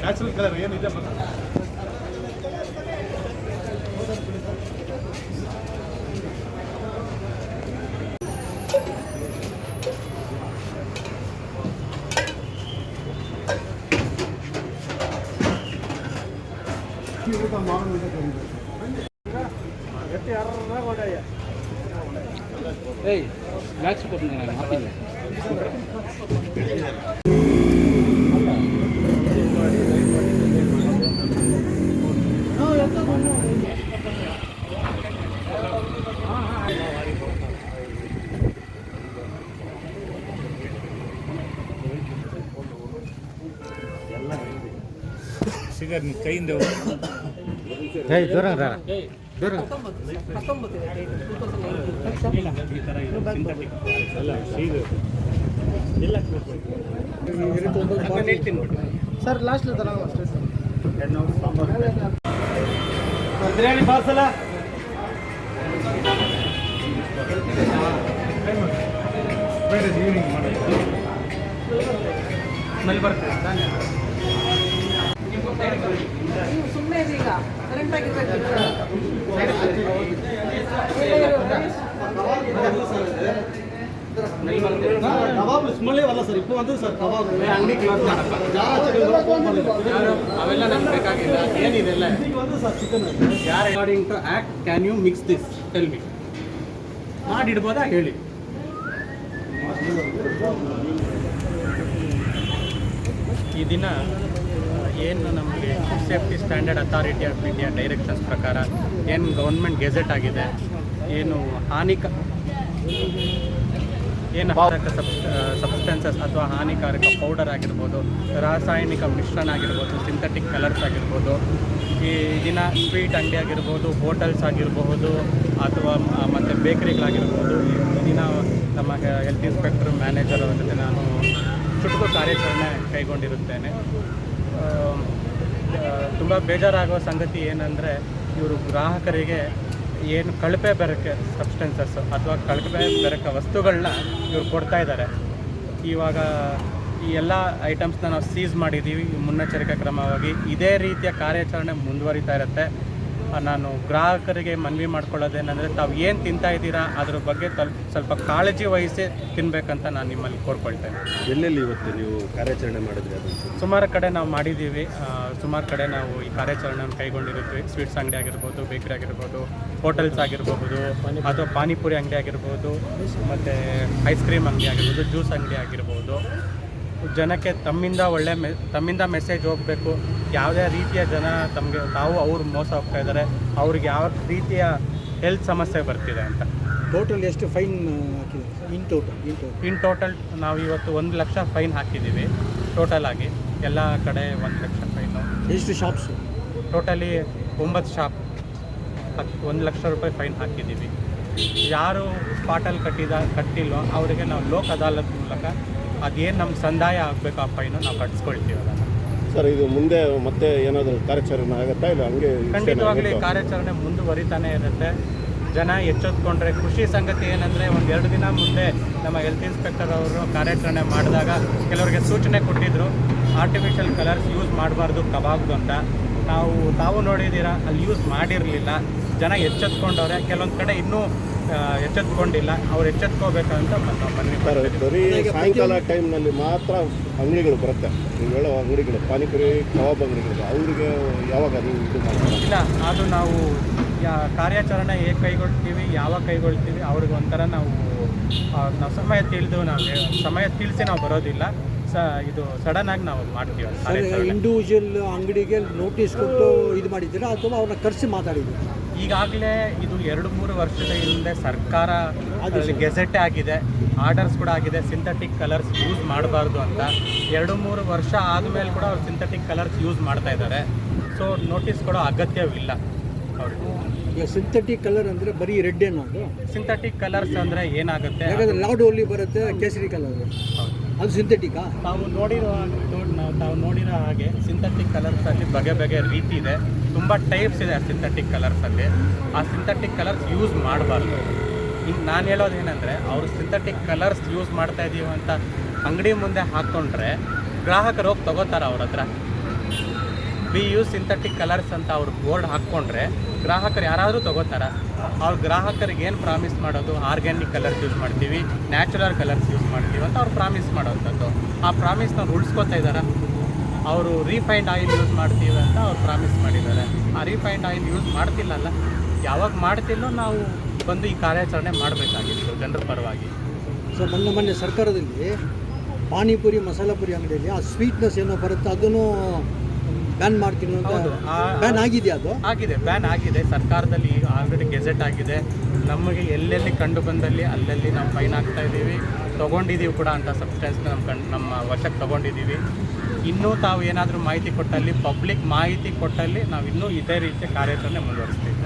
Natural colour ಏನಿದೆ ಏಯ್ match ಕೊಟ್ಟು ನಾನು ಹಾಕಿಲ್ಲ ಸಿಗರ್ ಕೈಯಿಂದ ಏಯ್ ದೂರ ದೂರ ಈ ಥರ ಇದೆ ಸರ್ ಲಾಸ್ಟ್ ಅಷ್ಟೇ. ಸರ್ ಬಿರಿಯಾನಿ ಪಾರ್ಸಲ. ಈವ್ನಿಂಗ್ ಮಾಡೋದು ಸ್ಮೆಲ್ ಬರ್ತದೆ ತಾನೇ ನೀವು ಸುಮ್ಮನೆ ಈಗ ಕರೆಂಟ್ ಕಬಾಬ್ ಸುಮ್ಮನೆ ಅಲ್ಲ ಸರ್ ಇಪ್ಪು ಅಂದ್ರೆ ಸರ್ ಕಬಾಬ್ ಅವೆಲ್ಲ ನಮ್ಗೆ ಬೇಕಾಗಿಲ್ಲ ಏನಿದೆಲ್ಲ ಸರ್ ಚಿಕನ್ ಯಾರು according to act can you mix this tell me ಮಾಡಿಡ್ಬೋದಾ ಹೇಳಿ ಈ ದಿನ ಏನು ನಮಗೆ food safety standard authority of India directions ಪ್ರಕಾರ? ಏನು ಗೌರ್ಮೆಂಟ್ ಗೆಜೆಟ್ ಆಗಿದೆ? ಏನು ಹಾನಿಕ ಏನು ಹಾರಕ ಸಬ್ ಸಬ್ಸ್ಟೆನ್ಸಸ್ ಅಥವಾ ಹಾನಿಕಾರಕ ಪೌಡರ್ ಆಗಿರ್ಬೋದು ರಾಸಾಯನಿಕ ಮಿಶ್ರಣ ಆಗಿರ್ಬೋದು ಸಿಂಥೆಟಿಕ್ ಕಲರ್ಸ್ ಆಗಿರ್ಬೋದು ಈ ದಿನ ಸ್ವೀಟ್ ಅಂಗಡಿ ಆಗಿರ್ಬೋದು ಹೋಟೆಲ್ಸ್ ಆಗಿರಬಹುದು ಅಥವಾ ಮತ್ತು ಬೇಕರಿಗಳಾಗಿರ್ಬೋದು ಈ ದಿನ ನಮ್ಮ ಹೆಲ್ತ್ ಇನ್ಸ್ಪೆಕ್ಟರ್ ಮ್ಯಾನೇಜರ್ ಅವರ ಜೊತೆ ನಾನು ಚುಟುಕು ಕಾರ್ಯಾಚರಣೆ ಕೈಗೊಂಡಿರುತ್ತೇನೆ. ತುಂಬ ಬೇಜಾರಾಗುವ ಸಂಗತಿ ಏನಂದರೆ, ಇವರು ಗ್ರಾಹಕರಿಗೆ ಏನು ಕಳಪೆ ಬೆರಕೆ ಸಬ್ಸ್ಟೆನ್ಸಸ್ ಅಥವಾ ಕಳಪೆ ಬೆರಕ ವಸ್ತುಗಳನ್ನ ಇವರು ಕೊಡ್ತಾ ಇದ್ದಾರೆ. ಇವಾಗ ಈ ಎಲ್ಲ ಐಟಮ್ಸ್ನ ನಾವು ಸೀಸ್ ಮಾಡಿದ್ದೀವಿ ಮುನ್ನೆಚ್ಚರಿಕೆ ಕ್ರಮವಾಗಿ ಇದೇ ರೀತಿಯ ಕಾರ್ಯಾಚರಣೆ ಮುಂದುವರಿತಾ ಇರುತ್ತೆ. ನಾನು ಗ್ರಾಹಕರಿಗೆ ಮನವಿ ಮಾಡ್ಕೊಳ್ಳೋದೇನೆಂದರೆ ತಾವು ಏನು ತಿಂತಾ ಇದ್ದೀರಾ ಅದ್ರ ಬಗ್ಗೆ ತಲ್ ಸ್ವಲ್ಪ ಕಾಳಜಿ ವಹಿಸಿ ತಿನ್ನಬೇಕಂತ ನಾನು ನಿಮ್ಮಲ್ಲಿ ಕೋರ್ಕೊಳ್ತೇನೆ. ಎಲ್ಲೆಲ್ಲಿ ಇವತ್ತು ನೀವು ಕಾರ್ಯಾಚರಣೆ ಮಾಡಿದ್ರಿ ಅದು? ಸುಮಾರು ಕಡೆ ನಾವು ಮಾಡಿದ್ದೀವಿ. ಸುಮಾರು ಕಡೆ ನಾವು ಈ ಕಾರ್ಯಾಚರಣೆಯನ್ನು ಕೈಗೊಂಡಿರುತ್ತೀವಿ. ಸ್ವೀಟ್ಸ್ ಅಂಗಡಿ ಆಗಿರ್ಬೋದು ಬೇಕರಿ ಆಗಿರ್ಬೋದು ಹೋಟೆಲ್ಸ್ ಆಗಿರ್ಬೋದು ಅಥವಾ ಪಾನಿಪುರಿ ಅಂಗಡಿ ಆಗಿರ್ಬೋದು ಮತ್ತು ಐಸ್ ಕ್ರೀಮ್ ಅಂಗಡಿ ಆಗಿರ್ಬೋದು ಜ್ಯೂಸ್ ಅಂಗಡಿ ಆಗಿರ್ಬೋದು. ಜನಕ್ಕೆ ತಮ್ಮಿಂದ ಒಳ್ಳೆ ಮೆ ತಮ್ಮಿಂದ ಮೆಸೇಜ್ ಹೋಗಬೇಕು. ಯಾವುದೇ ರೀತಿಯ ಜನ ತಮಗೆ ತಾವು ಅವ್ರು ಮೋಸ ಹೋಗ್ತಾ ಇದ್ದಾರೆ ಅವ್ರಿಗೆ ಯಾವ ರೀತಿಯ ಹೆಲ್ತ್ ಸಮಸ್ಯೆ ಬರ್ತಿದೆ ಅಂತ. ಟೋಟಲ್ ಎಷ್ಟು ಫೈನ್ ಹಾಕಿದ್ದೀವಿ in total in total in total ನಾವು ಇವತ್ತು ಒಂದು ಲಕ್ಷ ಫೈನ್ ಹಾಕಿದ್ದೀವಿ ಟೋಟಲ್ ಆಗಿ. ಎಲ್ಲ ಕಡೆ ಒಂದು ಲಕ್ಷ ಫೈನು ಎಷ್ಟು ಶಾಪ್ಸ್ ಟೋಟಲಿ ಒಂಬತ್ತು ಶಾಪ್ ಹತ್ತು ಒಂದು ಲಕ್ಷ ರೂಪಾಯಿ ಫೈನ್ ಹಾಕಿದ್ದೀವಿ. ಯಾರು ಪಾಟಲ್ ಕಟ್ಟಿದ ಕಟ್ಟಿಲ್ವೋ ಅವರಿಗೆ ನಾವು ಲೋಕ್ ಅದಾಲತ್ ಮೂಲಕ ಅದೇನು ನಮ್ಮ ಸಂದಾಯ ಆಗಬೇಕು ಆ ಫೈನು ನಾವು ಕಟ್ಸ್ಕೊಳ್ತೀವಿ ಅದನ್ನು ಸರ್ ಇದು ಮುಂದೆ ಮತ್ತೆ ಏನಾದರೂ ಕಾರ್ಯಾಚರಣೆ ಆಗುತ್ತಾ? ಇಲ್ಲ ಹಂಗೆ ಖಂಡಿತವಾಗಲಿ ಕಾರ್ಯಾಚರಣೆ ಮುಂದುವರಿತಾನೆ ಇರುತ್ತೆ. ಜನ ಎಚ್ಚೆತ್ಕೊಂಡ್ರೆ ಖುಷಿ ಸಂಗತಿ ಏನಂದರೆ ಒಂದು ಎರಡು ದಿನ ಮುಂದೆ ನಮ್ಮ ಹೆಲ್ತ್ ಇನ್ಸ್ಪೆಕ್ಟರ್ ಅವರು ಕಾರ್ಯಾಚರಣೆ ಮಾಡಿದಾಗ ಕೆಲವರಿಗೆ ಸೂಚನೆ ಕೊಟ್ಟಿದ್ದರು ಆರ್ಟಿಫಿಷಿಯಲ್ ಕಲರ್ಸ್ ಯೂಸ್ ಮಾಡಬಾರ್ದು ಕಬಾಬ್ದು ಅಂತ. ನಾವು ತಾವು ನೋಡಿದ್ದೀರಾ ಅಲ್ಲಿ ಯೂಸ್ ಮಾಡಿರಲಿಲ್ಲ. ಜನ ಎಚ್ಚೆತ್ಕೊಂಡವ್ರೆ ಕೆಲವೊಂದು ಕಡೆ ಇನ್ನೂ ಎಚ್ಚೆತ್ಕೊಂಡಿಲ್ಲ. ಅವ್ರು ಎಚ್ಚೆತ್ಕೋಬೇಕಂತ ಬರೀ ಸಾಯಂಕಾಲ ಟೈಮ್ನಲ್ಲಿ ಮಾತ್ರ ಅಂಗಡಿಗಳು ಬರುತ್ತೆ. ನೀವು ಹೇಳೋ ಅಂಗಡಿಗಳು ಪಾನಿಪುರಿ ಕಬಾಬ್ ಅಂಗಡಿಗಳು ಅವರಿಗೆ ಯಾವಾಗ ಅದು ಇದು ಮಾಡ್ತೀರಾ? ಇಲ್ಲ ಅದು ನಾವು ಯಾ ಕಾರ್ಯಾಚರಣೆ ಹೇಗೆ ಕೈಗೊಳ್ತೀವಿ ಯಾವಾಗ ಕೈಗೊಳ್ತೀವಿ ಅವ್ರಿಗೆ ಒಂಥರ ನಾವು ಆ, ನಾವು ಸಮಯ ತಿಳಿದು ನಾವು ಹೇ- ಸಮಯ ತಿಳಿಸಿ ನಾವು ಬರೋದಿಲ್ಲ. ಸ ಇದು ಸಡನ್ ಆಗಿ ನಾವು ಮಾಡ್ತೀವಿ ಕಾರ್ಯಾಚರಣೆ. ಇಂಡಿವಿಜುವಲ್ ಅಂಗಡಿಗೆ ನೋಟಿಸ್ ಕೊಟ್ಟು ಇದು ಮಾಡಿದ್ದೀರಾ ಅಥವಾ ಅವ್ರನ್ನ ಕರೆಸಿ ಮಾತಾಡಿದ್ದೀರಾ? ಈಗಾಗಲೇ ಇದು ಎರಡು ಮೂರು ವರ್ಷದ ಹಿಂದೆ ಸರ್ಕಾರ ಅದರಲ್ಲಿ ಗೆಜೆಟ್ ಆಗಿದೆ. ಆರ್ಡರ್ಸ್ ಕೂಡ ಆಗಿದೆ. ಸಿಂಥೆಟಿಕ್ ಕಲರ್ಸ್ ಯೂಸ್ ಮಾಡಬಾರ್ದು ಅಂತ. ಎರಡು ಮೂರು ವರ್ಷ ಆದಮೇಲೆ ಕೂಡ ಅವ್ರು ಸಿಂಥೆಟಿಕ್ ಕಲರ್ಸ್ ಯೂಸ್ ಮಾಡ್ತಾ ಇದ್ದಾರೆ. ಸೊ ನೋಟಿಸ್ ಕೊಡೋ ಅಗತ್ಯವಿಲ್ಲ ಅವ್ರಿಗೆ. ಈಗ ಸಿಂಥೆಟಿಕ್ ಕಲರ್ ಅಂದರೆ ಬರೀ ರೆಡ್ ಏನೋ ಅದು? ಸಿಂಥೆಟಿಕ್ ಕಲರ್ಸ್ ಅಂದರೆ ಏನಾಗುತ್ತೆ? ಯಾಕಂದ್ರೆ ಲಾಡ್ ಓನ್ಲಿ ಬರುತ್ತೆ ಕೇಸರಿ ಕಲರ್. ಅದು ಸಿಂಥೆಟಿಕಾ ತಾವು ನೋಡಿರೋ ತಾವು ನೋಡಿರೋ ಹಾಗೆ ಸಿಂಥೆಟಿಕ್ ಕಲರ್ಸಲ್ಲಿ ಬಗೆ ಬಗೆ ರೀತಿ ಇದೆ. ತುಂಬ ಟೈಪ್ಸ್ ಇದೆ ಆ ಸಿಂಥೆಟಿಕ್ ಕಲರ್ಸಲ್ಲಿ ಆ ಸಿಂಥೆಟಿಕ್ ಕಲರ್ಸ್ ಯೂಸ್ ಮಾಡಬಾರ್ದು. ಈಗ ನಾನು ಹೇಳೋದು ಏನಂದರೆ ಅವರು ಸಿಂಥೆಟಿಕ್ ಕಲರ್ಸ್ ಯೂಸ್ ಮಾಡ್ತಾ ಇದ್ದೀವಿ ಅಂತ ಅಂಗಡಿ ಮುಂದೆ ಹಾಕ್ಕೊಂಡ್ರೆ ಗ್ರಾಹಕರು ಹೋಗಿ ತಗೋತಾರೆ ಅವ್ರ ಹತ್ರ. ವಿ ಯು ಸಿಂಥೆಟಿಕ್ ಕಲರ್ಸ್ ಅಂತ ಅವ್ರು ಬೋರ್ಡ್ ಹಾಕ್ಕೊಂಡ್ರೆ ಗ್ರಾಹಕರು ಯಾರಾದರೂ ತೊಗೋತಾರ, ಅವ್ರ ಗ್ರಾಹಕರಿಗೆ ಏನು ಪ್ರಾಮಿಸ್ ಮಾಡೋದು? ಆರ್ಗ್ಯಾನಿಕ್ ಕಲರ್ಸ್ ಯೂಸ್ ಮಾಡ್ತೀವಿ ನ್ಯಾಚುರಲ್ ಕಲರ್ಸ್ ಯೂಸ್ ಮಾಡ್ತೀವಿ ಅಂತ ಅವ್ರು ಪ್ರಾಮಿಸ್ ಮಾಡೋವಂಥದ್ದು ಆ ಪ್ರಾಮಿಸ್ನ ಉಳಿಸ್ಕೊತಾ ಇದ್ದಾರೆ ಅವರು ರೀಫೈಂಡ್ ಆಯಿಲ್ ಯೂಸ್ ಮಾಡ್ತೀವಿ ಅಂತ ಅವ್ರು ಪ್ರಾಮಿಸ್ ಮಾಡಿದ್ದಾರೆ. ಆ ರೀಫೈಂಡ್ ಆಯಿಲ್ ಯೂಸ್ ಮಾಡ್ತಿಲ್ಲಲ್ಲ, ಯಾವಾಗ ಮಾಡ್ತಿಲ್ಲೋ ನಾವು ಬಂದು ಈ ಕಾರ್ಯಾಚರಣೆ ಮಾಡಬೇಕಾಗಿತ್ತು ಜನರ ಪರವಾಗಿ. ಸೊ ಮೊನ್ನೆ ಮೊನ್ನೆ ಸರ್ಕಾರದಲ್ಲಿ ಪಾನಿಪುರಿ, ಮಸಾಲ ಪುರಿ ಅಂಗಡಿಯಲ್ಲಿ ಆ ಸ್ವೀಟ್ನೆಸ್ ಏನೋ ಬರುತ್ತೆ, ಅದನ್ನು ಬ್ಯಾನ್ ಮಾಡ್ತೀನಿ ಅಂತ ಬ್ಯಾನ್ ಆಗಿದೆಯಾ ಅದು? ಆಗಿದೆ ಬ್ಯಾನ್ ಆಗಿದೆ. ಸರ್ಕಾರದಲ್ಲಿ ಈಗ ಆಲ್ರೆಡಿ ಗೆಜೆಟ್ ಆಗಿದೆ. ನಮಗೆ ಎಲ್ಲೆಲ್ಲಿ ಕಂಡು ಬಂದಲ್ಲಿ ಅಲ್ಲಲ್ಲಿ ನಾವು ಫೈನ್ ಆಗ್ತಾ ಇದ್ದೀವಿ. ತೊಗೊಂಡಿದ್ದೀವಿ ಕೂಡ ಅಂತ ಸಬ್ಸ್ಟೆನ್ಸ್ನ ನಮ್ಮ ಕಣ್ ನಮ್ಮ ವಶಕ್ಕೆ ತೊಗೊಂಡಿದ್ದೀವಿ. ಇನ್ನೂ ತಾವು ಏನಾದರೂ ಮಾಹಿತಿ ಕೊಟ್ಟಲ್ಲಿ ಪಬ್ಲಿಕ್ ಮಾಹಿತಿ ಕೊಟ್ಟಲ್ಲಿ ನಾವು ಇನ್ನೂ ಇದೇ ರೀತಿಯ ಕಾರ್ಯಾಚರಣೆ ಮುಂದುವರಿಸ್ತೀವಿ.